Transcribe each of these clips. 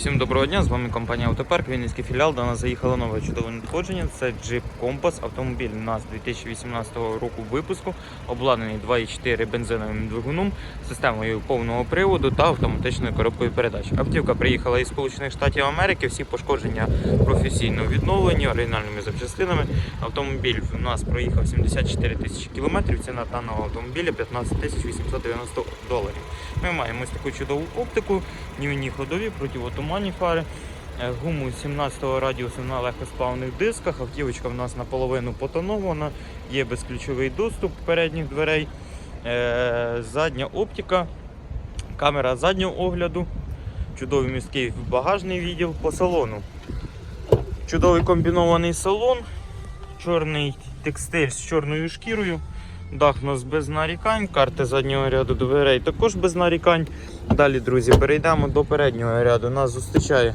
Всім доброго дня, з вами компанія Автопарк, Вінницький філіал. До нас заїхало нове чудове надходження. Це Jeep Compass. Автомобіль у нас 2018 року випуску, обладнаний 2.4 бензиновим двигуном, системою повного приводу та автоматичною коробкою передач. Автівка приїхала із Сполучених Штатів Америки. Всі пошкодження професійно відновлені, оригінальними запчастинами. Автомобіль у нас проїхав 74 тисячі кілометрів. Ціна даного автомобіля 15 тисяч 890 доларів. Ми маємо ось таку чудову оптику, днівні ходові, противотуманні фари. е, Гуму 17-го радіусу на легкосплавних дисках. Автівочка в нас наполовину потонована, є безключовий доступ передніх дверей, е, задня оптика, камера заднього огляду, чудовий міський багажний відділ по салону. Чудовий комбінований салон, чорний текстиль з чорною шкірою. Дах у нас без нарікань, карти заднього ряду дверей також без нарікань. Далі, друзі, перейдемо до переднього ряду. Нас зустрічає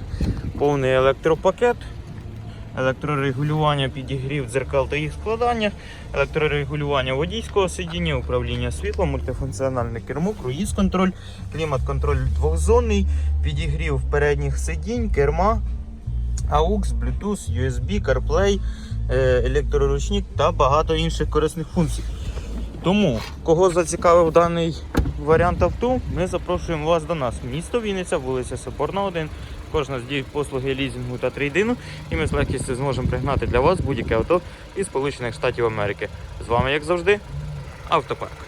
повний електропакет, електрорегулювання підігрів дзеркал та їх складання, електрорегулювання водійського сидіння, управління світлом, мультифункціональне кермо, круїз-контроль, клімат-контроль двохзонний, підігрів передніх сидінь, керма, AUX, Bluetooth, USB, CarPlay, е, електроручник та багато інших корисних функцій. Тому, кого зацікавив даний варіант авто, ми запрошуємо вас до нас. Місто Вінниця, вулиця Соборна 1. Кожна з дій послуги лізінгу та трейдину, і ми з легкістю зможемо пригнати для вас будь-яке авто із Сполучених Штатів Америки. З вами, як завжди, Автопарк.